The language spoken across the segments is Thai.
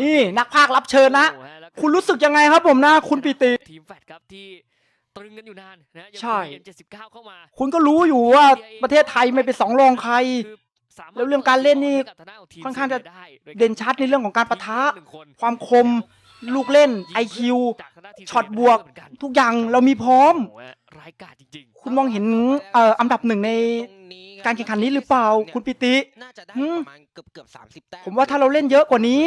นี่นักพากย์รับเชิญนะโอ้โหฮแล้วก็คุณรู้สึกยังไงครับผมนะ คุณปิติทีมแฟดครับที่ตรึงกันอยู่นานนะยังใช่เอ็มเจ็ดสิบเก้าเข้ามาคุณก็รู้อยู่ว่าประเทศไทยไม่เป็นสองรองใครคือสามารถแล้วเรื่องการเล่นนี่กับทางด้านของทีมค่อนข้างจะได้โยการเด่นชัดในเรื่องของการปะทะหนึ่งคนความคมลูกเล่น IQ จากทางด้านทีมช็อตบวกเหมือนนทุกอย่างเรามีพร้อมโโหร้ายกาจจริงๆคุณมองเห็นเอ่ออันดับหนึ่งในการแข่งขันนี้หรือเปล่า คุณปิติน่าจะได้หืมประมาณเกือบเกือบสามสิบแต้มผมว่าถ้าเราเล่นเยอะกว่านี้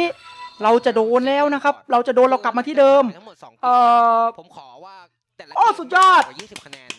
เราจะโดนแล้วนะครับ เราจะโดนเรากลับมาที่เดิม ทั้งหมดสองเอ่อ ผมขอว่าแต่ละโอ้สุดยอด ยี่สิบคะแนน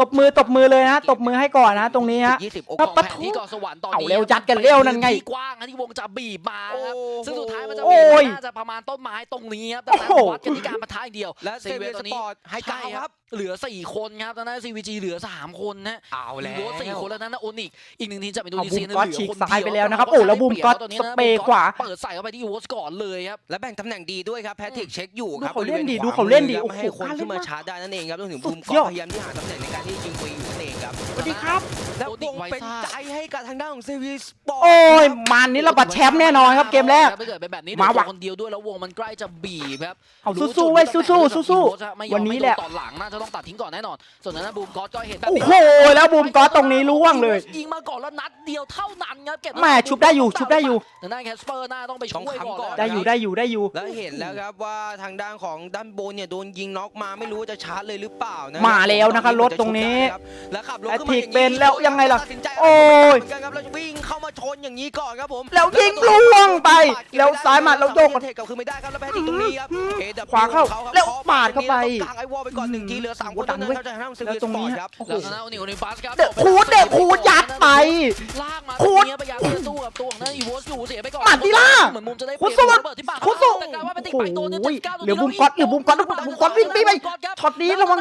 ตบมือตบมือเลยนะตบมือให้ก่อนนะตรงนี้ฮะ ยี่สิบโอ้ครับโหปะแผนทุที่เกาะสวรรค์ตอนเอานี้เร็วจัดกันเร็วนั่นไงที่กว้างนะที่วงจะบีบมาครับโอ้โหซึ่งสุดท้ายมันจะโอ้บีบยน่าจะประมาณต้นไม้ตรงนี้ครับแต่โอ้นั้นโห วัดกันที่การปะทะอย่างเดียวและเซซีเวเวสตอนปนี้อร์ตให้ใช่เก้าคครัรับบ เหลือสี่คนครับตอนนั้นซีวีจีเหลือสามคนนะเอาแล้วโวสี่คนแล้วนั้นนะโอนิกอีกหนึ่งทีมจากอินโดเอานีบูเซียมนะก๊อตเหลือฉีกคนซ้ายเดียวไปแล้วนะครับต่โอ้แล้วบูมก๊อตตอนนี้สนะเปรย์ขวาเปิดใส่เข้าไปที่โวสก่อนเลยครับและแบ่งตำแหน่งดีด้วยครับแพทริกเช็คอยู่ครับดูเขาเล่นดิบริวณดูเขาเล่นดิขวามือครับโอ้โหไม่ให้คนกล้าเล่นขึ้นมามากชาร์จได้นั่นเองครับรวมถึงสุบูดมก็ยอดพยายามที่หาตำแหน่งในการที่ยิงฟรีอยู่นั่นเองครับส วัสดีครับ แล้วโอวนิกงไวเป็นซ่าใจให้กับทางด้านของเซวีสปอร์ตโอ้ยมันนี้เราบัตรแชมป์แน่นอนครับเกมแรกถ้าเกิดเป็นแบบนี้มาเดี๋ยวว่ะตัวคนเดียวด้วยแล้ววงมันใกล้จะบีบครับเอารู้สู้ๆเว้ยจุดสู้ๆตั้งแต่สู้เริ่มๆไม่ยอมวันนี้แหละไม่โดตอนหลังน่าจะต้องตัดทิ้งก่อนแน่นอน ส่วนนั้นนะบูมก๊อตก็เห็นแบบโอ้นี้โหแล้วบูมก๊อตตรงนี้ล่วงเลยยิงมาก่อนแล้วนัดเดียวเท่านั้นครับเก็บแม่ชุบได้อยู่ชุบได้อยู่ทางด้านแคสเปอร์หน้าต้องไปช่วยก่อนแล้วได้อยู่ได้อยู่ได้อยู่แล้วเห็นแล้วครับว่าทางด้านของด้านบนเนี่ยโดนยิงน็อกมาไม่รู้ว่าจะชาร์จเลยหรือเปล่านะมาแล้วนะครับรถตรงนี้แล้วขับรถแอตขึ้นทิมากอย่างเป็นแล้วยังไงล่ะตัดสินใจโอ้ยเหมือนกันครับแล้ววิ่งเข้ามาชนอย่างนี้ก่อนครับผมแล้วยิงล่วงไป แล้วซ้ายมาแล้วโยกเทคกับคือไม่ได้ครับแล้วแพทริกตรงนี้ครับ AW ขวาเข้าครับแล้วปาดเข้าไปกลางไอ้วอลไปก่อนหนึ่งทีเหลือสามคนดัเท่านนั้นเว้ยครับจากทางด้านเซแล้วเวียตรงนี้สปอร์ตครับโอ้โหแล้วทางด้านโอนิโอนิบัสครับเดอะคูดเดอะคูดยัดไปลากมาคูดแบบนี้พยายามที่จะสู้กับตัวของนั่นอีโวสอยู่เสียไปก่อนหมัดดิล่ะเหมือนมุมจะได้คูเปดรียบสู้ระเบิดที่ปากคูดสู้แต่กลายว่าเป็นติ๊กโอ้ไปตัวเนี่ยโห79เหลือบุมก๊อตเหลือบุมก๊อตแล้วบุมก๊อตวิ่งวิ่งไปช็อตนี้ระวัง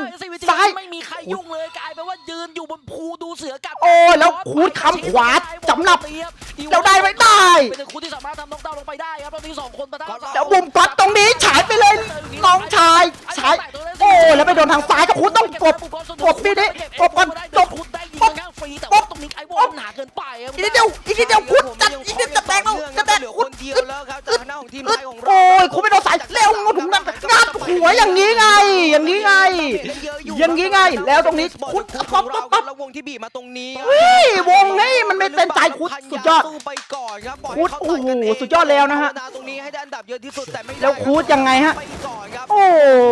ซ้ายไม่มีใครยุ่งเลยกลายเป็นว่ายืนอยู่บนภูดูเสือกัดโอ้แล้วคูดคำขวาจำหนับแล้วได้ไม่ได้เป็นคูดที่สามารถทำน็อกดาวน์ลงไปได้ครับตอนนี้สองคนปะทะแล้วบุมก๊อตตรงนี้ฉายไปเลยน้องชายฉายโอ้แล้วไปโดนทางซ้ายก็คูดต้องกดกดพี่ดิกดก่อนจบคูดได้ยิงข้างฟรีแต่ว่าตรงนี้ไอ้วอลหนาเกินไปครับอีกนิดเดียวอีกนิดเดียวคูดจัดอีกนิดจะแตกแล้วจะแตกเหลือคูคดนเดียวแล้วครับจากทางด้านของทีมอึไทดยของเราโอ้ยคุณไม่โดนสายเร็วงูถุงนั่นงัด หัวอย่างนี้ไง อย่างนี้ไง อย่างนี้ไง แล้วตรงนี้คุณปั๊บปั๊บปั๊บแล้ววงที่บีบมาตรงนี้เฮ้ยวงนี่มันไม่เป็นใจคุณสุดยอดสู้ไปก่อนครับปล่ยคุณให้โอ้เขาโหตักันเงสุดยอดแล้วนะฮะตรงนี้ให้ได้อันดับเยอะที่สุดแต่ไม่ได้แล้วคูดยังไงฮะไปก่อนครับโอ้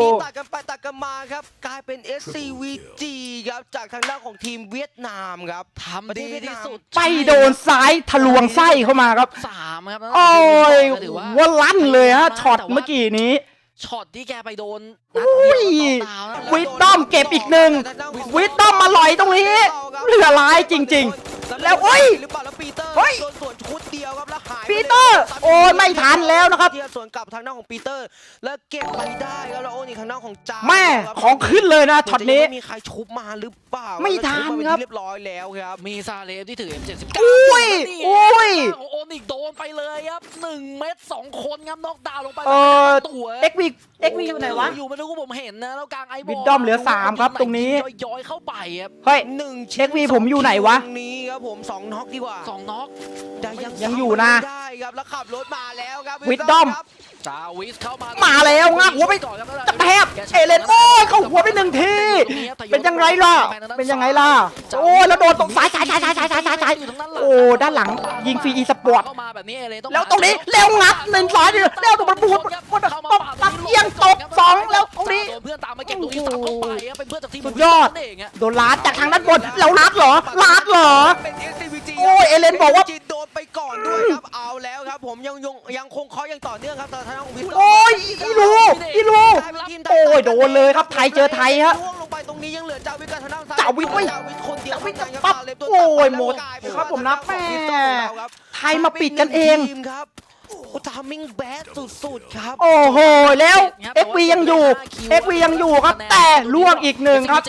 มีตัดกันไปตัดกันมาครับกลายเป็น SCVG ครับจากทางด้านของทีมเวียดนามครับทำดีที่สุดไปโดนซ้ายทะลวงไส้เข้ามาครับสามครับโอ้ยถือว่าว่าลั่นเลยฮะช็อตเมื่อกี้นี้ ช็อตที่แกไปโดนอุ้ยวิตตอมเก็บอีกหนึ่งวิตตอมมาลอยตรงนี้ เหลือร้ายจริงๆ แล้วโอ้ยโอ้ย อร์โอ้ยไม่ทันแล้วนะครับ เทียสวนกลับทางด้านของปีเตอร์ แล้วเก็บไปได้ครับแล้วโอ้นี่ทางด้านของจาแม่ครับของขึ้นเลยนะช็อตนี้เหมืจะยังไม่มีใครชุบมาหรือเปล่าไม่ทันครับแล้วชุมาเป็นที่เรียบร้อยแล้วครับมีซาเลฟที่ถือ M79 อุ้ยอุ้ยโอนิกโดนไปเลยครับ1เม็ด2คนครับน็อกดาวน์ลงไปเออตัวเอ็กวีเอ็กวีอยู่ไหนวะอยู่ไม่รู้ผมเห็นนะแล้วกลางไอ้บอลวิดดอมเหลือสามครับตรงนี้ย้อยๆเข้าไปครับเฮ้ยหนึ่งเช็ควีผมอยู่ไหนวะตรงนี้ครับผมสองน็อกดีกว่าสองน็อกแต่ยังยังอยู่นะได้ครับแล้วขับรถมาแล้วครับวิดดอมครับจาวิสเข้ามามาแล้วงับหัวไปก่อนครับจะแทบเอเลนโอ้ยเข้าหัวไปหนึ่งทีเป็นยังไงล่ะเป็นยังไงล่ะโอ้ยแล้วโดนตรงซ้ายซ้ายซ้ายซ้ายซ้ายซ้ายซ้ายซ้ายโอ้ด้านหลังยิงฟรีอีสปอร์ตเข้ามาแบบนี้เอเลนต้องแล้วตรงนี้แล้วงัดหนึ่งซ้ายดิแล้วตรงมันบูดมันตบตักเอียงตบสองแล้วตรงนี้โดนเพื่อนตามมาเก็บตรงนี้สับเข้าไปครับเป็นเพื่อนจากทีมสุดยอดนั่นเองอะโดนลาดจากทางด้านบนแล้วลาดเหรอลาดเหรอเป็น SCVG โอ้ยเอเลนบอกว่า โดนไปก่อนด้วยครับเอาแล้วครับ ผมยังยังยังคงเคาะอย่างต่อเนื่องครับแต่ทางด้านของวิดดมโอ้ยอีลูอีลูโอ้ยโดนเลยครับไทยเจอไทยฮะล่วงลงไปตรงนี้ยังเหลือจาวิทกับทางด้านซ้ายจาวิทเว้ยจาวิทคนเดียวจาวิทเท่านั้นปั๊บครับเล็ตัวโอ้ยตัดหมดแล้วกลายเป็นครับผมนับว่าทางด้านของแม่วิดดอมของเราครับไทยมาปิดกันเองทีมครับ โอ้ทามิ่งแบดสุดๆครับ โอ้โห แล้ว XV ยังอยู่ XV ยังอยู่ครับ แต่ล่วงอีกหนึ่งครับ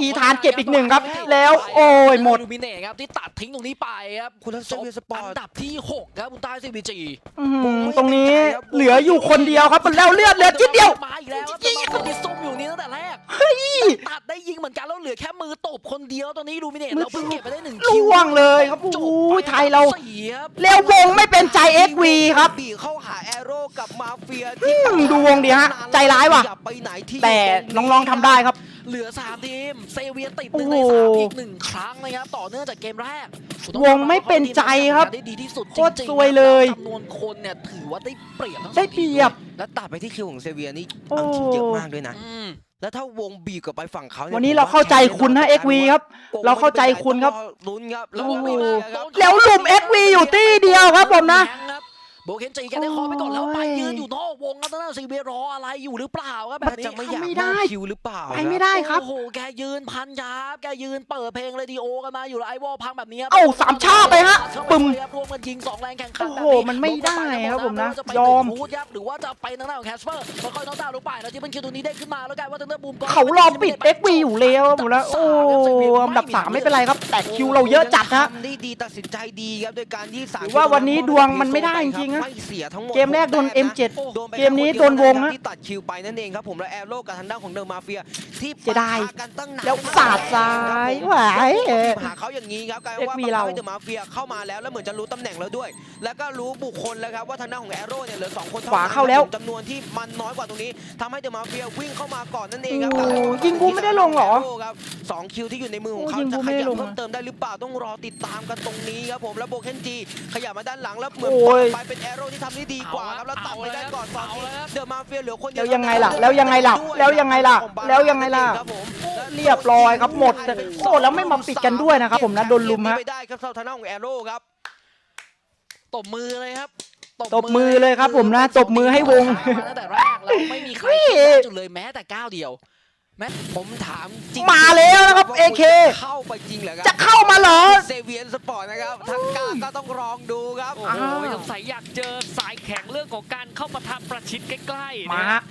อีธานเก็บอีกหนึ่งครับ แล้วโอ้ยหมดลูมิเน่ครับที่ตัดทิ้งตรงนี้ไปครับคุณทัศจบน์สปออัร์นตดับที่ 6 ครับคุณใต้ซีบีจีอื้อหือตรงนี้เหลืออยู่คนเดียวครับแล้วเลือดเหลือจิดเดียวมาอีกแล้วครับแต่บางคนที่ซุ่มอยู่นี่ตั้งแต่แรกตัดได้ยิงเหมือนกันแล้วเหลือแค่มือตบคนเดียวตอนนี้ลูมิเน่เราเพิ่งเก็บไปได้หนึ่งคิวล่วงเลยครับโอ้ยไทยเราสี่ครับเร็ววงไม่เป็นใจ XV ครับบีเข้าหาแอโร่กับมาเฟียอืมดูวงดิฮะ ใจร้ายว่ะอย่ไปไหนที่แต่น้องๆทำได้ครับ เหลือ3ทีมเซเวียติดหโอ้นึ่งโหในสามอีกหนึ่งครั้งนะครับต่อเนื่องจากเกมแรกวงไม่เป็นใจครับได้ดีที่สุดโคตรจงๆซวยเลยจำนวนคนเนี่ยถือว่าได้เปรียบทั้งสองได้เปรียบแล้วตัดไปที่คิวของเซเวียนี่โอ้เอาจริงเยอะมากด้วยนะอืมแล้วถ้าวงบีบกลับไปฝั่งเขายวันนี้เราเข้าใจคุณนะ XV ครับ เราเข้าใจคุณครับลุ้นครับโอ้โหไม่เป็นไรครับแล้วหลุม XV อยู่ที่เดียวครับผมนะ โบเคนจีแกได้คอไปก่อนแล้วไปโอ้ยยืนอยู่นอกวงครับตอนนั้นซีเบียรออะไรอยู่หรือเปล่าครับแบมันบนี้จะไม่อยากไม่ได้ได้คิวหรือเปล่าไปไม่ได้ครับโอ้โหแกยืนพันยาบแกยืนเปิดเพลงเรดิโอกันมาอยู่แล้วไอวอลพังแบบนี้ครับเอ้าสามชาติไปฮะปึ้มรวมกันยิงสองแรงแข่งขันโอ้แบบโหนี้มันไม่ได้ครับผมนะว่าจไปยอมถึงฮูดครับหรือว่าจะไปทางด้านของแคสเปอร์ค่อยๆน้องดาวน์ลงไปแล้วที่เป็นคิวตัวนี้ได้ขึ้นมาแล้วกลายว่าทางด้านบูมก็เขารอปิด XV อยู่แล้วครับผมแล้วโอ้อันดับสามไม่เป็นไรครับ แต่คิวเราเยอะจัดฮะทำได้ดีตัดสินใจดีครับโดยการที่สามหรือว่าวันนี้ดวงมันไม่ได้จริงๆนะ ไม่เสียทั้งหมดเกมแรกโดน M7 โดนไปเกมนี้โดนวงฮะที่ตัดคิวไปนั่นเองครับผมแล้วแอโร่กับทางด้านของเดอะมาเฟียที่เสียดายปะทะกันตั้งนานแล้วสาดซ้ายหวายหาเขาอย่างนี้ครับกลายเป็นว่า XV บังเราคับให้เดอะมาเฟียเข้ามาแล้วแล้วเหมือนจะรู้ตำแหน่งแล้วด้วย แล้วก็รู้บุคคลแล้วครับว่าทางด้านของแอโร่เนี่ยเหลือสองคนขวาเข้าแล้ว จำนวนที่มันน้อยกว่าตรงนี้ทำให้เดอะมาเฟียวิ่งเข้ามาก่อนนั่นเองครับโอ้ยิงบูมไม่ได้ลงเหรอครับสองคิวที่อยู่ในมือของเขาโอ้ยิงบูจะมขไม่ได้ยับลงเพิ่มอะเติมได้หรือเปล่าต้องรอติดตามกันตรงนี้ครับผมแล้วโบเคนจีขยับมาด้านหลังแล้วเหมือนโอ้ยไปเป็นแอโร่ที่ทำได้ดีกว่าครับแล้วตัดไปได้ก่อนสองทีเดอะมาเฟียเหลือคนเดีแล้วยังไงล่ะแล้วยังไงล่ะแล้วยังไงล่ะแล้วยังไงล่ะครับผมเรียบร้อยครับหมดโอ้แล้วไม่มาปิดกันด้วยนะครับผมนะโดนลุมฮะเก็บไม่ได้ครับเซาทางด้านของแอโร่ครับตบมือเลยครับตบมือเลยครับผมนะตบมือให้วงมาตั้งแต่แรกแล้วไม่มีใครเฮ้ยคิดได้จุดเลยแม้แต่ก้าวเดียว ผมถามจริงมาแล้วนะครับ AK เข้าไปจริงเหรอครัจะเข้ามาเหรอเซเวียนสปอร์ตนะครับทางการก็ต้องลองดูครับโอ้โหสงสัยอยากเจอสายแข็งเรื่องของการเข้ามาทำประชิดใกล้ๆมานะฮะ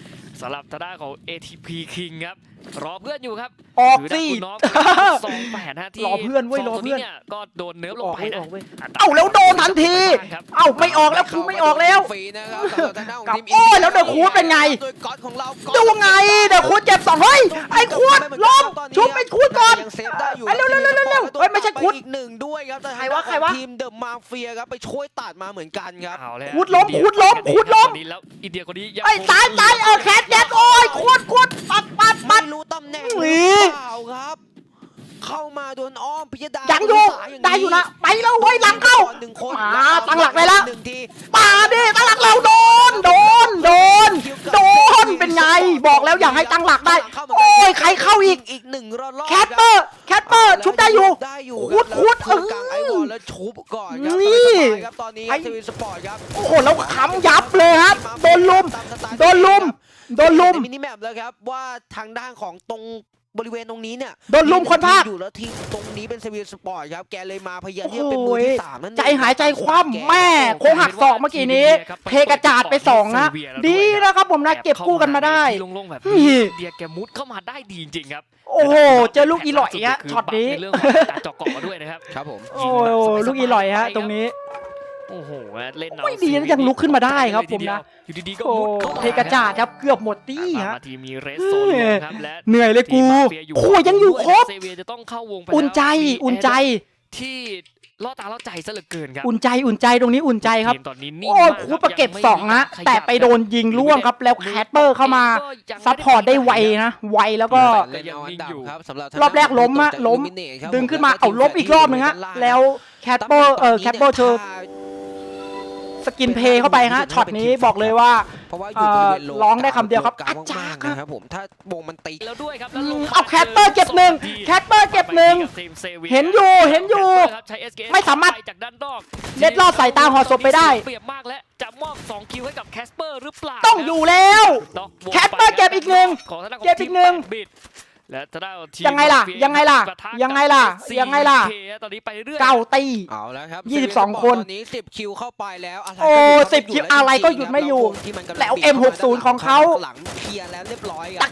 สำหรับทางด้านของ ATP King ครับ รอเพื่อนอยู่ครับออกถืสิได้คุณน้องสองแปดฮะที่รอเพื่อนเว้ยสงรอตัวเพื่อนยก็โดนเนิร์ฟลองอกไปเว้ยนะออกเว้ยเอ้าแล้วโดนทันทีครับเอ้าไม่ออกแล้วครูไม่ออกแล้วฟรีนะครับสำหรับทางด้านของกลับทีมโอ้ยแล้วเดอะคูดเป็นไงโดยก๊อตของเราดูไงเดี๋ยวคูดเจ็บสองเฮ้ยไอ้คูดล้มชุบไอ้คูดก่อนยังเซฟได้อยู่ไอ้เร็วเร็วเร็วเร็วเร็วเฮ้ยไม่ใช่คูดอีกหนึ่งด้วยครับแต่ใครวะใครวะทีมเดอะมาเฟียครับไปช่วยตัดมาเหมือนกันครับเอาเลยฮะคูดล้มอินเยคูดล้มกันเองคูดล้มตอนนี้แล้วอินเดียคนนี้ยังไอ้คงตายตายเออแคทแคทโอ้ยคูดคูดปัดปัดปัไม่ดรู้ตำแหน่งหหนีรือเปล่าครับ เข้ามาโดนอ้อมพิยดายังอยู่สาางได้อยู่นะไปแล้วเว้ยหลังเข้าหนึ่งคนมาตั้งหลักได้แล้วหนึ่งทีมาดิตั้งหลักเราโดนโดนโดนโดนเป็นไงบอกแล้วอยากให้ตั้งหลักได้ โอ้ยใครเข้าอีกอีกหนึ่งรอบแคทเปอร์แคทเปอร์ชุบได้อยู่ได้อยู่คูดคูดแล้วเออกลางไอวอลแล้วชุบก่อนครับนี่สบายๆครับตอนนี้ไอ้ทีวีสปอร์ตครับโอ้โหแล้วขำยับเลยครับโดนลุมตาสไตล์โดนลุม โดนลุมในมินิแมปแล้วครับว่าทางด้านของตรงบริเวณตรงนี้เนี่ยโดนลุมคนภาคอยู่แล้วทีมตรงนี้เป็นเซวีสปอร์ตครับแกเลยมาพยายามโอ้ที่โหจะเป็นมือที่สามนั่นเองใจหายใจคว่ำแม่โค้งหักศอกเมื่อกี้นี้เทกระจาดไปสองนะดีนะครับผมนะเก็บกู้กันมาได้ที่โล่งๆแบบนี่นี้อินเดียแกมุดเข้ามาได้ดีจริงๆครับ โอ้โหเจอลูกอีหลอยฮะคืช็อตนี้บัฟในเรื่องของการเจาะเกาะด้วยนะครับครับผมโอ้โหลูกอีหลอยฮะตรงนี้ โอ้โหเล่นเอาไม่ดีนะยังลุกขึ้นมาได้ครับผมนะอยู่ดีๆก็โอ้มุดเข้ามาเทกระจาดครับเกือบหมดตี้ตามฮะมาทีมมีเรสโซนลงครับและเหนื่อยเลยกูทีมมาเฟียโอ้ยยังอยู่ครบเซเวียจะต้องเข้าวงไปอุ่นใจแล้วมีอุ่นใจที่ล่อตาล่อใจซะเหลือเกินครับอุ่นใจอุ่นใจตรงนี้อุ่นใจครับทีมตอนนี้นิ่งโอ้ยมากคูปะเก็บยังไม่สองฮะขยับแต่ไปโดนยิงล่วงครับแล้วแคทเปอร์เข้ามายังม่ซัพพอร์ตได้ไวนะไวแล้วก็เล่นเอาอันดับครับสำหรับรอบแรกล้มอะล้ม ดึงขึ้นมาเอาลบอีกรอบหนึ่งฮะแล้วแคทเปอร์เออแคทเปอร์เธอ สกินเพย์เข้าไปฮะช็อตนี้บอกเลยว่าเพราะว่าอยู่บริเวณโลเอ่อร้องได้คำเดียวครับกลางอาจารย์มากๆนะครับผมถ้าวงมันตีแล้วด้วยครับอืแล้วลมงมเอาแคทเปอร์เก็บหนึ่งแคทเปอร์เก็บหนึ่งทีมซวีเห็นอยู่เห็นอยู่แคทเปร์ครับใช้ SKS ไม่สามารถไปจากด้านนอกเล็ดลอดสายตาหอศพไปได้เปรียบมากและจะมอบ2คิวให้กับแคสเปอร์หรือเปล่าต้องอยู่แล้วน็อกวงแคทเปอร์เก็บอีกหนึ่งของทางด้านของเก็บอีกหนึ่งทีม แปดบิตและทางด้านของทีมยังไงล่ะมาเฟียังไงล่ะปทยังไงล่ะกับยังไงล่ะ CK ตอนนี้ไปเรื่อยเก้าตีเอาแล้วครับยี่สิบสองคนตอนนี้10คิวเข้าไปแล้วอะไรโอ้ก็หยุด10คิวอะไรก็หยุดไม่อยู่ที่มันกำลังแล้วบีบ M60 ของเขาหลังเคลียร์แล้วเรียบร้อยคตัรักบ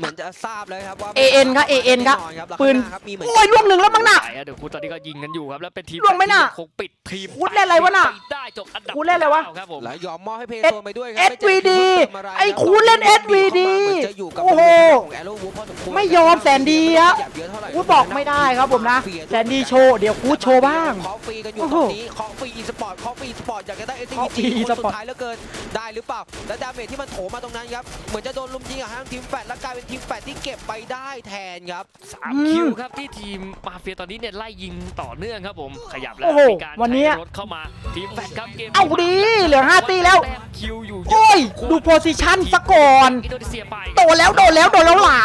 ตักตักตักตักตักเหมือนจะทราบแล้วครับว่า AN ครับ AN ครับแแล้วปืนข้างหาครับมีเหมือนโอ้ยล่วงหนึ่งแล้วมั้งน่ะใช่ครับเดี๋ยวคูตอนนี้ก็ยิงกันอยู่ครับแล้วเป็นทีมล่วงไหมน่ะที่คงปิดทีมคูดเล่นอะไรวะน่ะปได้จบอันดับคูดเล่นอะไรวะเก้าครับผมแล้วยอมมอบให้เพย์เอสโซนไปด้วยครั SVD ม่เจอเพิ่มเติมะรไอ้รับคูณเล่น SVD เหมือนจะอยู่กับโอ้โหของ Arrow Wolf พอสควรไม่ยอมแสนดีอะขยับเยอะเท่าไหร่คูดบอกไม่ได้ครับผมนะแสนดีโชว์เดี๋ยวคูดโชว์บ้างเคาะฟรีกันอยู่โอ้ตโหรงนี้เคาะฟรีอีสปอร์ตเคาะฟรีอีสปอร์ตอยากจะได้เคาะฟรี SCG คนสุ e-sport ดท้ายเหลือเกินได้หรือเปล่าแล้วดาเมจที่มันโถมมาตรงนั้นครับเหมือนจะโดนลุมยิงอะฮะทีมแฟดแล้วกลายเป็นทีมแฟดที่เก็บไปได้แทนครับสามอืมคิวครับที่ทีมมาเฟียตอนนี้เนี่ยไล่ยิงต่อเนื่องครับผมขยับแล้วโอ้โหมีการวันเนี้ยใช้รถเข้ามาทีมแฟนครับเกมเอาดีเหลือห้าตีแล้วต้มคิวอยู่เะโอ้ยดูโพซิชันซะก่อนอินโดนีเซียไปโดนแล้วโดนแล้วโดนแล้วเหลา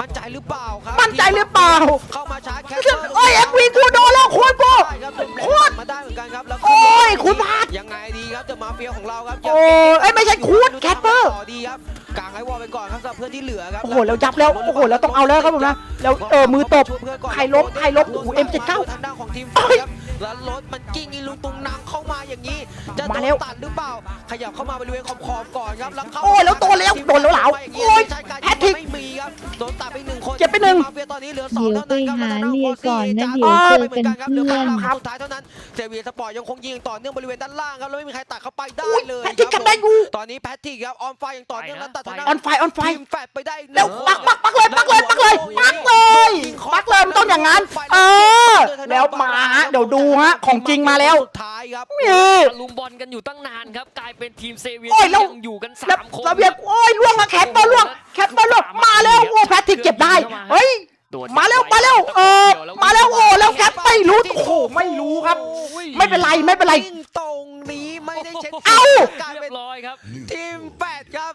มั่นใจหรือเปล่าครับมั่นใจหรือเปล่าเข้ามาชาร์จแคปโอ้ย FV กูโดนแล้วโคตรโบได้ครับโคตรมาได้เหมือนกันครับแล้วโอ้ยคุณพลาดยังไงดีครับเดอะมาเฟียของเราครับโอ้ยเอ้ยไม่ใช่คูดแคทเปอร์ต่อดีครับ กางไอ้วอลไปก่อนครับสำหรับเพื่อนที่เหลือครับโอ้โหแล้วยับแล้วโอ้โหแล้วต้องเอาแล้วครับผมนะแล้วเออมือตบใครล้มใครล้มโอ้โห M79 ทางด้านของทีมเอ้ยครับ แล้วรถมันกิ้งอีลุงตุงนางเข้ามาอย่างนี้ จะมาโดแล้วนตัดหรือเปล่า ขยับเข้ามาบริเวณขอบๆก่อนครับแล้วเข้าโอ้ยแล้วโดนแล้วโดนแล้วเหลาโอ้ยใช่การแพทริกไม่มีครับโดนตัดไปหนึ่งคนเจ็บไปหนึ่ง มาเฟียตอนนี้เหลือสองเดี๋ยวเท่านั้นครับไปหาแล้วทงด้เลียก่อนนะขงเดี๋ยว CA เจอกันครับเหลือเพื่อนครั้งสุดท้ายเท่านั้นเซเวียสปอร์ตยังคงยิงต่อเนื่องบริเวณด้านล่างครับแล้วไม่มีใครตัดเข้าไปได้อุ้ยเลยแพทริกครับ จำได้กูตอนนี้แพทริกครับออนไฟอย่างต่อเนื่องแล้วตัดทางด้าน ออนไฟออนไฟ ทีมแฟดไปได้แล้วหนึ่งปักปักปักเลยปักเลยปักเลยปักเลยปักเลยมันต้องอย่างนั้นเออ แล้วมาฮะเดี๋ยวดูฮะของจริงมาแล้วสุดท้ายครับนี่ตะลุมบอลกันอยู่ตั้งนานครับกลายเป็นทีมเซเวียโอ้ยที่แล้วยังอยู่กันแล้วสามคนระเบียบโอ้ยล่วงอะแคปเปอร์ล่วงแคปเปอร์ล่วงมาแล้วโอ้แพทริกเก็บได้เฮ้ยตรวจมาแล้วมาแล้วเออมาแล้วโอ้แล้วแคปไม่รู้โอ้โหไม่รู้ครับ ไม่เป็นไรไม่เป็นไรวิ่งตรงนี้ไม่ได้เช็ดเอ้ากลายเรีเป็ยนบร้อยครับทีมแฟดครับ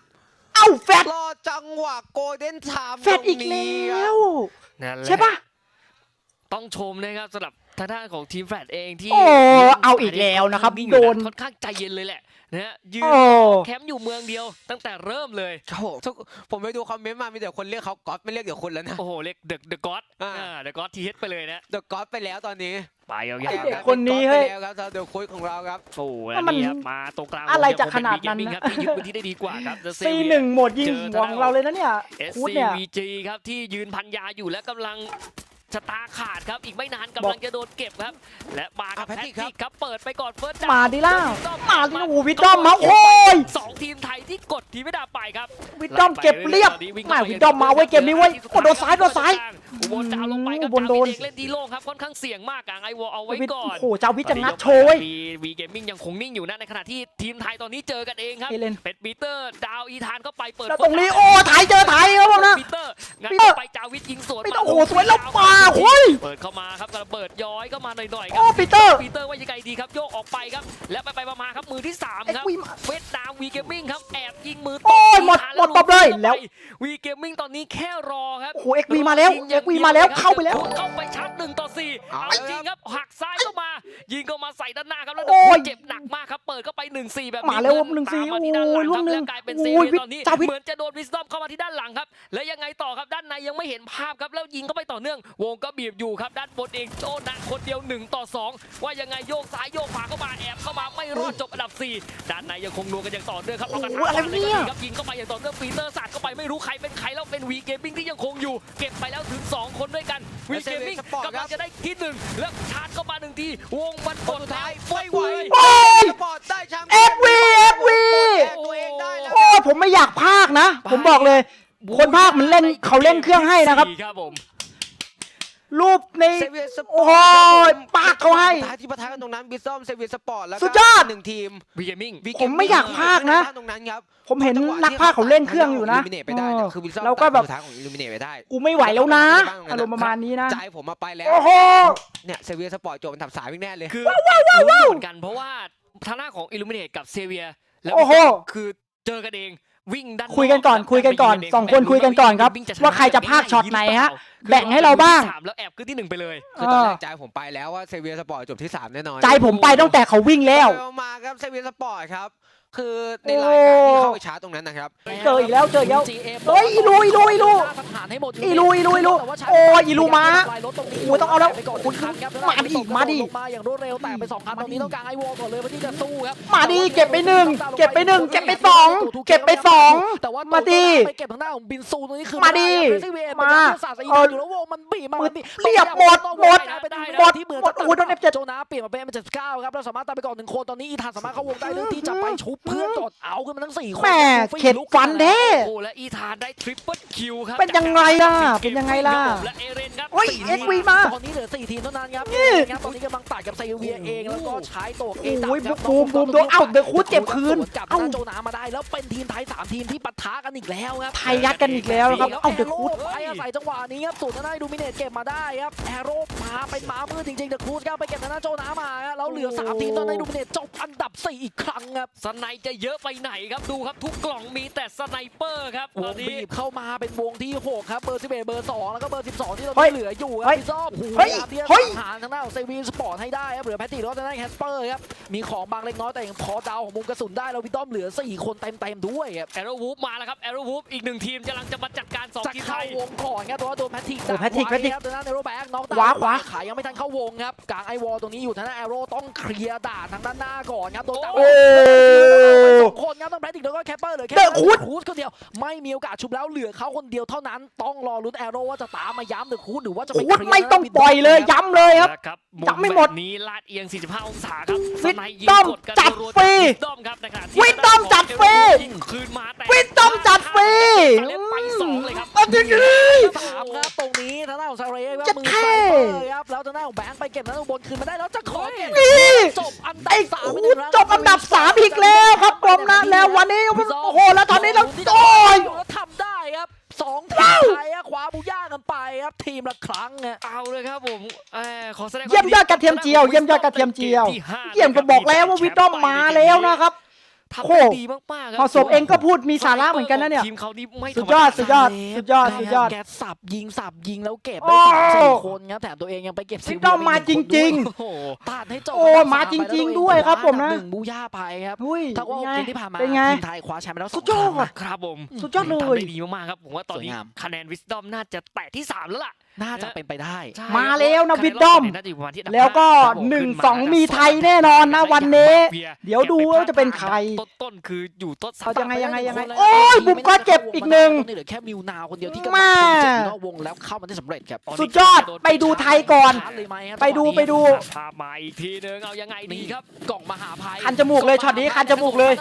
เอ้าแฟดรอจังหวะโกลเด้นไทม์แฟดอีกแล้วนั่นแหละใช่ปะ ต้องชมนะครับสำหรับทางด้านของทีมแฟลตเองที่โอ้เอาอีกแล้วนะครับงโดนค่อนข้างใจเย็นเลยแหละนะฮะยืนโอ้แคมป์อยู่เมืองเดียวตั้งแต่เริ่มเลยครับผมทุกผมไปดูคอมเมนต์มามีแต่คนเรียกเขาก๊อตไม่เรียกเดี๋ยวคนแล้วนะโอ้โหเรียกเดอะเดอะก็อดอ่าเดอะก็อดทีเฮดไปเลยนะเดอะก๊อตไปแล้วตอนนี้ไปยาวไอ้ๆเด็กครับคนนี้เฮ้ยไปแล้วครับสำหรับเดอะคุยของเราครับโอ้โหแล้วมันนี่ครับมาตรงกลางอะไรจะขนาดนั้นวงนะครับที่ยึดพื้นที่ได้ดีกว่าครับ The ซี Savior หนึ่งหมดยิงเจอหัวของเราเลยนะเนี่ยคูดเนี่ย SCVG ครับที่ยืนพันยาอยู่และกำลัง ชะตาขาดครับอีกไม่นานกำลังจะโดนเก็บครับ และมากับอะแพแพททริริกกครับครับเปิดไปก่อนเฟิร์สมาดิล่ามาดิโอ้โหวิดดอมมาโอ้ยสองทีมไทยที่กดทีมไม่ได้ไปครับวิดดอมเก็บเรียบแมาวิดดอมมาไว้เกมนี้ไว้ยโอ้โดนซ้ายโดนซ้ายอุบลดาวลงไปครับอุบลโดนจาวิทเองเล่นดีโล่งครับค่อนข้างเสี่ยงมากกลางไอวอลเอาไว้วิดก่อนโอ้โหเจ้าวิทย์จะงัดโชว์เว้ยวีวีเกมมิ่งยังคงนิ่งอยู่นะในขณะที่ทีมไทยตอนนี้เจอกันเองครับเอเลนเป็ดปีเตอร์ดาวอีธานเข้าไปเปิดแล้วตรงนี้โอ้ถ่ายเจอถ่ายครับผมนะปีเตอร์งั้นปีเตอร์ไปจาวิทยิงสวนปีมาเตอร์โอ้โหสวยแล้วป่าโอ้ยเปิดเข้ามาครับกระเบิดย้อยเข้ามาหน่อยๆคโอ้รับปีเตอร์ปีเตอร์ว่ายังไงดีครับโยกออกไปครับ แล้วไปไปๆมาๆครับมือที่สามไอ้ครับวีมาเวทนามวีเกมมิ่งครับแอบยิงมือตโอ้ยหมดทานหมดตบเลยแล้ววีเกมมิ่งตอนนี้แค่รอครับโอ้โห XV มาแล้ว XV มาแล้วเข้าไปแล้วเข้าไปชัดหนึ่งต่อสี่เอาเอาจริงครับหักซ้ายเข้ามา ยิงเข้ามาใส่ด้านหน้าครับแล้วโอ้ยเจ็บหนักมากครับเปิดเข้าไปหนึ่งสี่แบบมาแล้วเพื่อหนึ่งสี่ตามมาที่ด้านหลังโอ้ยครับลูกหนึ่แล้วงกลายเป็นโอ้เซยเวีวิยทตอนนี้จาวิทเหมือนจะโดนวิสตอมเข้ามาที่ด้านหลังครับแล้วยังไงต่อครับด้านในยังไม่เห็นภาพครับแล้วยิงเข้าไปต่อเนื่องวงก็บีบอยู่ครับด้านบนเองโจนะคนเดียวหนึ่งต่อสองว่ายังไงโยกซ้ายโยกขวาเข้ามาแอบเข้ามาไม่รอดจบอันดับสี่ด้านในยังคงนัวกันอย่างต่อเนื่องครับเอากระโอ้ทะโหอะไรวะเนี่ยครับยิงเข้าไปอย่างต่อเนื่องปีเตอร์สาดเข้าไปไม่รู้ใครเป็นใครแล้วเป็นวีเกมมิ่งที่ยังคงอยู่ เก็บไปแล้วถึง 2 คนด้วยกันวีเกมมิ่งกำลังจะได้ที่หนึ่งแล้วชาร์จเข้ามาหนึ่งทีวงมันคกนดสุดท้ายไม่ไม่ไหไหววโอ้ยสปอร์ตได้แชมป์ FV FV แก้ตัวเองได้แล้วโอ้ยผมไม่อยากพากนะ ผมบอกเลย คนพากมันเล่นเขาเล่นเครื่องให้นะครับสี่ค รับผมรูปใน เซเวียสปโอ้อร์ตยครับผมปากเขาให้ท้ายที่ประทะกันตรงนั้นบิซอมเซเวียสปอร์ตแล้วก็สุดยอด หนึ่งทีมวีเกมมิ่ง วีเกผมไม่อยากพากนะ ตรงนั้นครับผมเห็นนักพากย์เขาเล่นเครื่องอยู่นะอิลูมิเนตไปได้นะคือบิซอมแล้วก็แบบสุดท้ายของอิลูมิเนตไปได้ กูไม่ไหวแล้วนะ อารมณ์ประมาณนี้นะ ใจผมมาไปแล้ว โอ้โห เนี่ยเซเวียสปอร์ตจบอันดับสามวิ่งแน่เลย คือรู้เหมือนกันเพราะว่าทางหน้าของอิลูมิเนตกับเซเวียแล้วโอ้โห คือเจอกันเอง วิ่งด้านคุยกันก่อนคุยกันก่อนสองคนคุยกันก่อนครับว่าใครจะพากย์ช็อตไหนฮะแบ่งให้เราบ้างสามแล้วแอบขึ้นที่หนึ่งไปเลยคือตอนแรกใจผมไปแล้วว่าเซเวียสปอร์ตจบที่3แน่นอนใจผมไปตั้งแต่เขาวิ่งแล้วไปมาครับเซเวียสปอร์ตครับ คือในรายการที่เข้าไปชาร์จตรงนั้นนะครับเจออีกแล้วเจออีกแล้ว GM เฮ้ยอีลูอีลูอีลูทหารให้หมดอีลูอีลูอีลูแต่ว่าใช้โอ้ยอีลูม้าทำลยรถตรงนี้โอ้ยต้องเอาแล้วไปก่นคุณคันครับมาดิมาดิลงมาอย่างรวดเร็วแต่ไปสองคันตรงนี้ต้องการไอวอลก่อนเลยเพื่อที่จะสู้ครับมาดิเก็บไปหนึ่งเก็บไปหนึ่งเก็บไปสองเก็บไปสองแต่ว่ามาดิไปเก็บทางหน้าของบินซูตรงนี้คือมาดิไได้ครับ Racing VN มาเป็นการศาสตร์เอออยู่แล้ววงมันบีบมามือมันบีบเรียบหมดต้องหมดไปได้หมดที่เหมือนหมดจะโอ้ยโดน F7 โจนาเปลี่ยนมาเป็นเป็น79ครับเราสามารถตามไปก่อนหนึ่งคนตอนนี้อีธานสามารถเข้าวงได้เรื่องที่จะไปชุบเพื่อนจอดเอาขึ้นมาทั้งสี่คนแหม่ฟูฟี่เข็ดลุกฟันแท้โอ้และอีธานได้ทริปเปิลคิวครับเป็นยังไงล่ะเป็นยังไงล่ะและเอเรนครับโอ้ยสี่เอ็กวีมาตอนนี้เหลือ4ทีมเท่านั้นครับนี่ครับตอนนี้กำลังตัดกับไซเวียเองแล้วก็ใช้ตัวเอโอ้ยดับครับบูมบูมโดนเอ้าเดอะคูดเจ็บคืนสวนกลับเอ้าทางโจนามาได้แล้วเป็นทีมไทยสามทีมที่ปะทะกันอีกแล้วครับไทยยัดกันอีกแล้วนะครับเอ้าเดอะคูดไปอาศัยจังหวะนี้ครับสูตรได้ดูมิเนตเก็บมาได้ครับแอโร่มาเป็นม้ามืดจริงๆเดอะครูสครับไปเก็บทางด้านโจนามาครับแล้วเหลือสามทีมตอนนี้ดูมิเนตจบอันดับสี่อีกครั้งครับสไนจะเยอะไปไหนครับดูครับทุกกล่องมีแต่สไนเปอร์ครับวตองนนี้บีบเข้ามาเป็นวงที่6ครับเบอร์11เบอร์2แล้วก็เบอร์ 12 ที่เราเฮ้ยเหลืออยู่คเฮ้รับยพี่ส้มเฮ้ยพยายามที่จะเฮ้ยสังหารทางด้านของเซวีสปอร์ตให้ได้ครับเหลือแพตติแล้วก็ทางด้านแคสเปอร์ครับมีของบางเล็กน้อยแต่ยังพอเดาของมุมกระสุนได้แล้ววิดอมเหลือ 4 คนเต็มๆด้วยครับแอโรวูฟมาแล้วครับแอโรวูฟอีกหนึ่งทีมกำลังจะมาจัดการสองจะทีมไทเข้ายวงก่อนครับแต่ว่าโดนแพทติกโอ้แพทริกดัไว้แพทริกครับทางด้านเนโรแบ็กน็อกดขวาขวาขายังไม่ทันเข้าวงครับกลางไอวอลตรงนี้อยู่ทางด้านแอโร่ต้องเคลียร์ด่านทางด้านหน้าก่อนครับโดนจับโอ้สองคนครับต้องแพทติกแล้วก็แคปเปอร์เหลือแค่เดอะคูด คูดคนเดียวไม่มีโอกาสชุบแล้วเหลือเขาคนเดียวเท่านั้นต้องรอลุ้นแอโร่ว่าจะตามมาย้ำเดอะคูดหรือว่าจะไปคูดเคลียร์ไม่ต้องปล่อยเลยย้ำเลยครับ นะครับจับไม่หมดแบบนี้ลาดเอียง 45 องศาครับวิดสไนยิงดอมกดกันจัดรัวๆฟรีวิดดอมครับในขณะที่วิดดอมจัดฟรี ยิงคืนมาแต่วิดดอมจัดฟรีเล่นไปสองเลยครับ เอาจริงสามครับตรงนี้ทางด้านของซาเรย์ครับจะมือเท่ไซเปอร์ครับแล้วทางด้านของแบงค์ไปเก็บทางด้านบนคืนมาได้แล้วจะขอเก็บนี่จบอันดัไอ้บสามคูไปหนึ่ดงครั้งจบอันดับสามอีกแล้วครับผมนะแล้ววันนี้โอ้โหแล้วตอนนี้เราโอ้ยแล้วทำได้ครับสองทีมไทยอะคว้าบูย่ากันไปครับทีมละครั้งอะเอาเลยครับผมเอ่อขอแสดงควาเยี่ยมยอดกระเทียมเจียวเยี่ยมยอดกระเทียมเจียวที่ห้าเยี่ยมก็บอกแล้วว่าวิดดอมมาแล้วนะครับ ทำโอ้ได้โหดีมากๆครัพอศพเองก็พูดมีสาระเหมือนกันนะเนี่ยทีมเขานี่ไม่สุธรดรมยอดดาสุดยอดสุดยอดสุดยอดแกสับยิงสับยิงแล้วเก็บโอ้ได้สามสี่คนครับแถมตัวเองยังไปเก็บวิดดอมมาจริงโอ้โหตัดให้จบโอ้นดับมาสจริงๆไปแล้ด้วยครับผมนะหนึ่งบูย่าไปครับๆหุ้ยถ้าว่าเป็นไงเกมที่ผ่านมาเป็นไงทีมไทยคว้าแชมป์ไปแล้วสุดยอดสงครั้งนะครับผมสุดยอดเลทำยได้ดีมากๆครับผมว่าตอนนี้สวยงามคะแนนวิสดอมน่าจะแตะที่3แล้วล่ะ น่าจะเป็นไปได้ มาแล้วนะวิดดอม แล้วก็หนึ่งสองมีไทยแน่นอนนะวันนี้ เดี๋ยวดูว่าจะเป็นใครต้นคืออยู่ต้นเขายังไงยังไงยังไงโอ้ยบุกมก็เจ็บอีกหนึ่งเหลือแค่มิวนาคนเดียวที่กำลังเจ็บนอกวงแล้วเข้ามาได้สำเร็จครับสุดยอดไปดูไทยก่อน ไปดูไปดูพามาอีกทีนึงเอายังไงดีครับกล่องมหาภัยคันจมูกเลยช็อตนี้คันจมูกเลย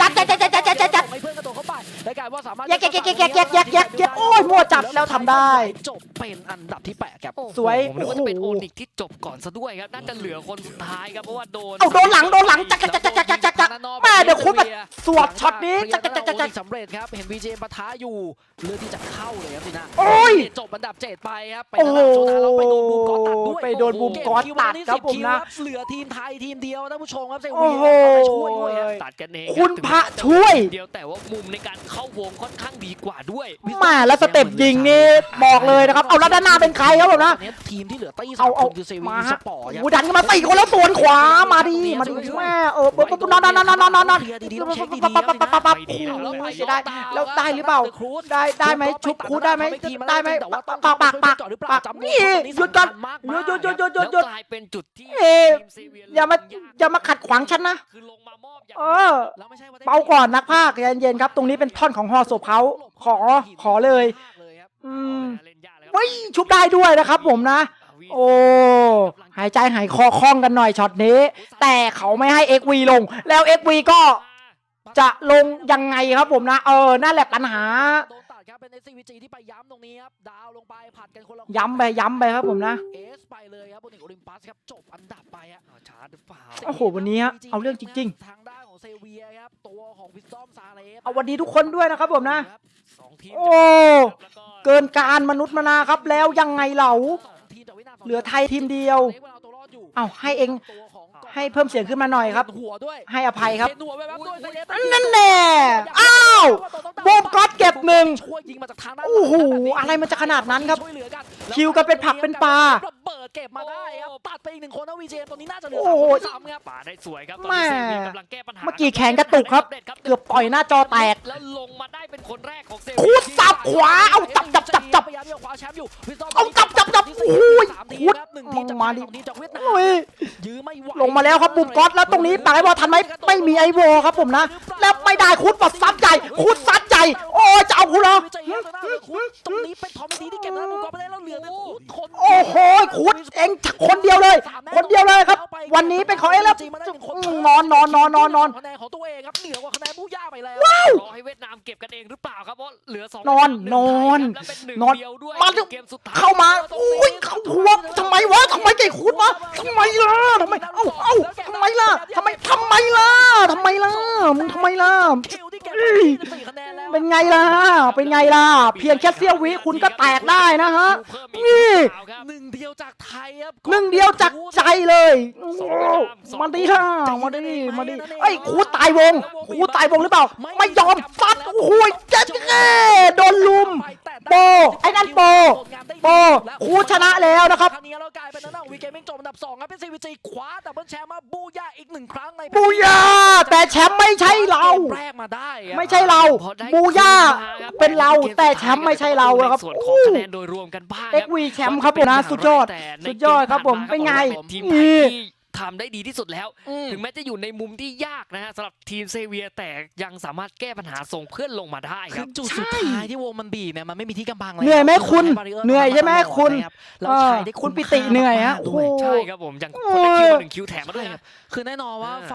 จัดจัดจัดจัดจัดจัดจัดไม่เพื่อนกระโดดเข้าไปแล้กลายว่าสามารถแยกแยกแยกแยกแยกแยกโอ้ยมัวจับแล้วทำได้จบไปเป็นอันดับที่แปดครับสวยผมนึกว่าจะเป็นโอ้โอโหนิกที่จบก่อนซะด้วยครับน่าจะเหลือคนสุดท้ายครับเพราะว่าโดนเอาโดนหลังโดนหลังจักจักจักจักจักจักจักแม่เดี๋ยวคุณมาสวดช็อตนี้จักจักจักจักจักสำเร็จครับเห็นวีเจปะทะอยู่เลือกที่จะเข้าเลยครับสินะโอ้ยจบอันดับเจ็ดไปครับไปโอ้โหทางด้านโจนาแล้วไปโดนบูมกอตัดด้วยไปโดนบูมกอตัดครับผมนะเหลือทีมไทยทีมเดียวท่านผู้ชมครับเซโอ้เวียโหไปช่วยด้วยครับตัดกันเองคุณรับพระช่วยเดียวแต่ว่ามุมในการเข้าวงค่อนข้างดีกว่าด้วยมาแล้วสเต็ปยิงนี่บอกเลยนะครับเอาแล้วด้านหน้าเป็นใครครับผมนะทีมที่เหลือตีสาเอามคเอานคือเซเวีมายสฮะ ปอร์ตครับ โอ้ดันกันมาตีคนแล้วสวนขวามาดิมาดิแม่เออปุ๊บปุ๊บนอนนอนนอนนอนนอนนอนปั๊บปั๊บปั๊บปั๊บปั๊บโอ้ยเสียดายแล้วได้หรือเปล่า ได้ได้ไหมชุบคูดได้ไหมได้ไหมปากปากปากปากนี่หยุดก่อนหยุดหยุดหยุดหยุดหยุดหยุด แล้วกลายเป็นจุดที่เอ๊ะ ทีมเซเวียอย่ามาเล่นอย่ามาขัดขวางฉันนะ คือลงมามอบอย่างเออ แล้วไม่ใช่ว่าได้เบาก่อนนักภาคใจเย็นๆครับ ตรงนี้เป็นท่อนของฮอโซเพาขอขอเลย อืม วิ้ชุบได้ด้วยนะครับผมนะ โอ้หายใจหายคอคล่องกันหน่อยช็อตนี้ แต่เขาไม่ให้ XV ลง แล้ว XV ก็จะลงยังไงครับผมนะ เออนั่นแหละปัญหา เป็น SCVG ที่ไปย้ำตรงนี้ครับดาวลงไปผัดกันคนละย้ำไปย้ำไปครับผมนะเอสไปเลยครับบนถึงโอลิมปัสครับจบอันดับไปฮะเอาชาร์จหรือเปล่าโอ้โหวันนี้ฮะเอาเรื่องจริงทางด้านของเซเวียครับตัวของวิสตอมซาเลสเอาวันดีทุกคนด้วยนะครับผมนะสองทีมโอ้แล้วก็เกินการมนุษย์มนาครับแล้วยังไงเหล่าสองทีมแต่วินาทีเหลือไทยทีมเดียวซาเลสเอาตัวรอดอยู่เอาให้เองตัวของกอง ให้เพิ่มเสียงขึ้นมาหน่อยครับ หัวด้วยให้อภัยครับ เห็นหัวแวบๆด้วยซาเลสนั่นแน่อ้าวบูมก๊อตเก็บหนึ่งช่วยยิงมาจากทางด้านโอ้โหอะไรมันจะขนาดนั้นครับ ช่วยเหลือกันคิวกันเป็นผักเป็นปลาระ เบิดเก็บมาได้ครับตัดไปอีกหนึ่งคนนะวีเจตรงนี้น่าจะเหลือโอ้โหสามคนด้วยซ้ำครับป่าได้สวยครับแม่ตอนนี้เซวีกำลังแก้ปัญหาเมื่อกี้แขนกระตุกครับ เกือบปล่อยหน้าจอแตกแล้วลงมาได้เป็นคนแรกของเซวีคูดสับขวาเอาจับจับจับจับพยายามจะคว้าแชมป์อยู่ Wisdom เอาจับจับจับที่สี่โอ้ยสามทีคูดครับหนึ่งทีจากมาดิสองทีจากเวียดนามโอ้ยยื้อไม่ไหวลงมาแล้วครับบุกก๊อตแล้วตรงนี้ปากไอวอลทันไหมไม่มีไอวอลครับผมนะ แล้วไม่ได้คูดปัดซัดใหญ่คูดซัดใหญ่โอ้ยจะเอาคูดเหรอวิจัยเยอะนะคูดตรงนี้เป็นทอมดีที่เก็บนะบุกก๊อตไปได้แล้วเหลือแต่คูดคนโอ้โหคูดเองคนเดียวเลย คนเดียวเลยครับ วันนี้เป็นของเองแล้วนอนนอนนอนนอนนอนคะแนนของตัวเองครับเหนือกว่าคะแนนผู้ย่าไปแล้วรอให้เวียดนามเก็บกันเองหรือเปล่าครับเพราะเหลือสองนอนหงนอนไทยครับและเป็นหนึ่งนอนเดียวด้วยมาในเกมสุดท้ายเข้ามาอุ้ยเข้าหัวทำไมวะทำไมไก่คูดวะทำไมล่ะทำไมเอ้าเอ้าทำไมล่ะทำไมทำไมล่ะทำไมล่ะมึงทำไมล่ะ คิวที่เก็บไป24คะแนนแล้วเป็นไงล่ะ เป็นไงล่ะ เพียงแค่เสี้ยววิคุณก็แตกได้นะฮะ เพิ่มอีกนี่ หนึ่งเดียวจากไทยครับหนึ่งเดียวจากใจเลยโอ้สองกระดามาดีค่ะมาดีมาดีเอ้ยครูตายวงครูตายวงหรือเปล่า ไม่ยอมฟัดโอ้ยเจ๊ดเง่โดนลุม โปไอ้นั่นโป โอคูชนะแล้วนะครับครั้งนี้เรากลายเป็นนักวีเกมมิ่งจบอันดับสองครับเป็นซีวีจีคว้าดับเบิลแชมป์มาบูย่าอีกหนึ่งครั้งในบูย่าแต่แชมป์ไม่ใช่เราแรกมาได้ไม่ใช่เราพอได้บูย่าเป็นเราแต่แชมป์ไม่ใช่เราครับส่วนของคะแนนโดยรวมกันบ้างเอ็กวีแชมป์ครับผมนะสุดยอดสุดยอดครับผมเป็นไงทีมที่ ที่ทำได้ดีที่สุดแล้วอืมถึงแม้จะอยู่ในมุมที่ยากนะฮะสำหรับทีมเซเวียแต่ยังสามารถแก้ปัญหาส่งเพื่อนลงมาได้คคืรัอบจุดสุดท้ายที่วงมันบีบเนี่ยมันไม่มีที่กำบังเลยเหนื่อยไหมคุณราใช้ barrier เหนื่อยใช่ไหมตลอดคุณนะครับเราใช้ได้เออคุณปิติเหนื่อยฮะคุ้มค่ามากๆด้วยโอ้ใช่ครับผมยังคนได้คิวมาหนึ่งคิวแถมมาด้วยครับคือแน่นอนว่าอ่าฝ